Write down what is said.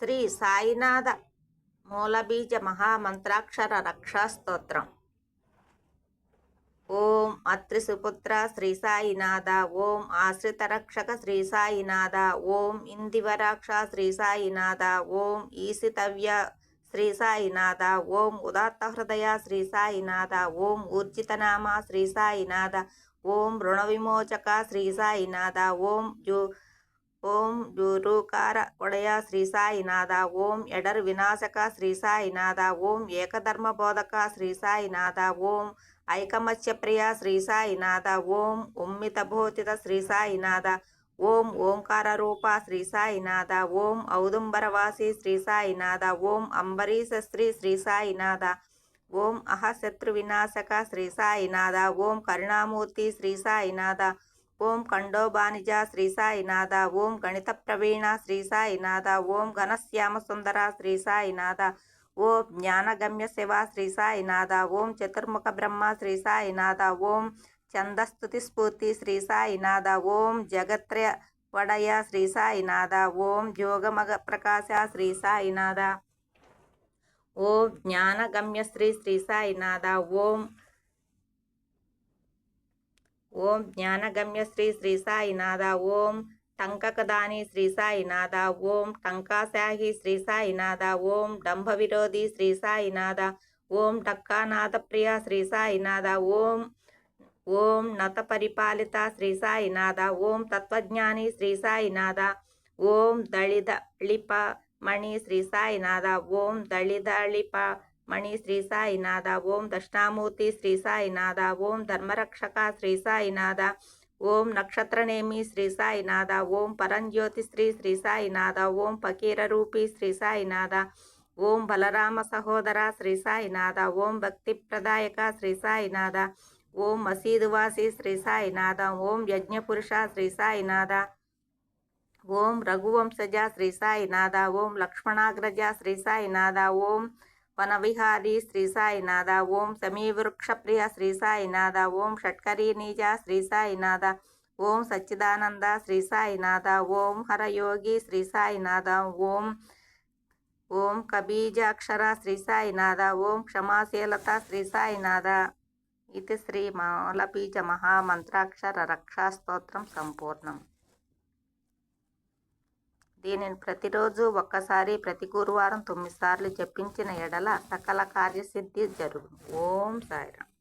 శ్రీ సాయినాథ మూలబీజ మహామంత్రాక్షర రక్షాస్తోత్రం. ఓం అత్రిసుపుత్ర శ్రీ సాయినాథ ఓం ఆశ్రితరక్షక శ్రీ సాయినాథ ఓం ఇందివరాక్ష శ్రీ సాయినాథ ఓం ఈసితవ్య శ్రీ సాయినాథ ఓం ఉదాత్త హృదయ శ్రీ సాయినాథ ఓం ఊర్జితనామ శ్రీ సాయినాథ ఓం రుణ విమోచక శ్రీ సాయినాథ ఓం జూ ఓం జూరుకార ఒడయ శ్రీ సాయినాథ ఓం ఎడర్ వినాశక శ్రీ సాయినాథ ఓం ఏకధర్మ బోధక శ్రీ సాయినాథ ఓం ఐకమత్య ప్రియ శ్రీ సాయినాథ ఓం ఉమ్మిత భూతిత శ్రీ సాయినాథ ఓం ఓంకార రూప శ్రీ సాయినాథ ఓం ఔదుంబరవాసి శ్రీ సాయినాథ ఓం అంబరీష శ్రీ శ్రీ సాయినాథ ఓం అహశత్రు వినాశక శ్రీ సాయినాథ ఓం కరుణామూర్తి శ్రీ సాయినాథ ఓం ఖండోబానిజ శ్రీ సాయినాథ ఓం గణిత ప్రవీణ శ్రీ సాయినాథ ఓం ఘనశ్యామ సుందర శ్రీ సాయినాథ ఓం జ్ఞానగమ్య శివ శ్రీ సాయినాథ ఓం చతుర్ముఖ బ్రహ్మ శ్రీ సాయినాథ ఓం ఛందస్తుతి స్ఫూర్తి శ్రీ సాయినాథ ఓం జగత్రయ వడయ శ్రీ సాయినాథ ఓం జోగమగ ప్రకాశ శ్రీ సాయినాథ ఓం జ్ఞానగమ్య శ్రీ శ్రీ సాయినాథ ఓం ఓం జ్ఞానగమ్య శ్రీ శ్రీ సాయినాథ ఓం టంకకదాని శ్రీ సాయినాథ ఓం టంకాశాహి శ్రీ సాయినాథ ఓం డంభ విరోధి శ్రీ సాయినాథ ఓం టక్కానాథ ప్రియ శ్రీ సాయినాథ ఓం ఓం నత పరిపాలిత శ్రీ సాయినాథ ఓం తత్వజ్ఞాని శ్రీ సాయినాథ ఓం దళిత మణి శ్రీ సాయినాథ ఓం దళిత మణి శ్రీ సాయినాథ ఓం దక్షిణామూర్తి శ్రీ సాయినాథ ఓం ధర్మరక్షక శ్రీ సాయినాథ ఓం నక్షత్రనేమి శ్రీ సాయినాథ ఓం పరంజ్యోతి శ్రీ శ్రీ సాయినాథ ఓం పకీరరూపి శ్రీ సాయినాథ ఓం బలరామ సహోదర శ్రీ సాయినాథ ఓం భక్తిప్రదాయక శ్రీ సాయినాథ ఓం మసీదువాసి శ్రీ సాయినాథ ఓం యజ్ఞపురుష శ్రీ సాయినాథ ఓం రఘువంశజ శ్రీ సాయినాథ ఓం లక్ష్మణాగ్రజ శ్రీ సాయినాథ ఓం వనవిహారీ శ్రీ సాయినాథ. ఓం సమీవృక్షప్రియ శ్రీ సాయినాథ. ఓం షట్కరీనీజ శ్రీ సాయినాథ. ఓం సచ్చిదానంద శ్రీ సాయినాథ. ఓం హరయోగి శ్రీ సాయినాథ. ఓం ఓం కబీజాక్షర శ్రీ సాయినాథ. ఓం క్షమాశీలత శ్రీ సాయినాథ. ఇది శ్రీ మాలబీజ మహామంత్రాక్షర రక్షాస్తోత్రం సంపూర్ణం. దీనిని ప్రతిరోజు ఒక్కసారి ప్రతి గురువారం తొమ్మిది సార్లు జపించిన ఎడల సకల కార్యసిద్ధి జరుగును. ఓం సాయిరామ్.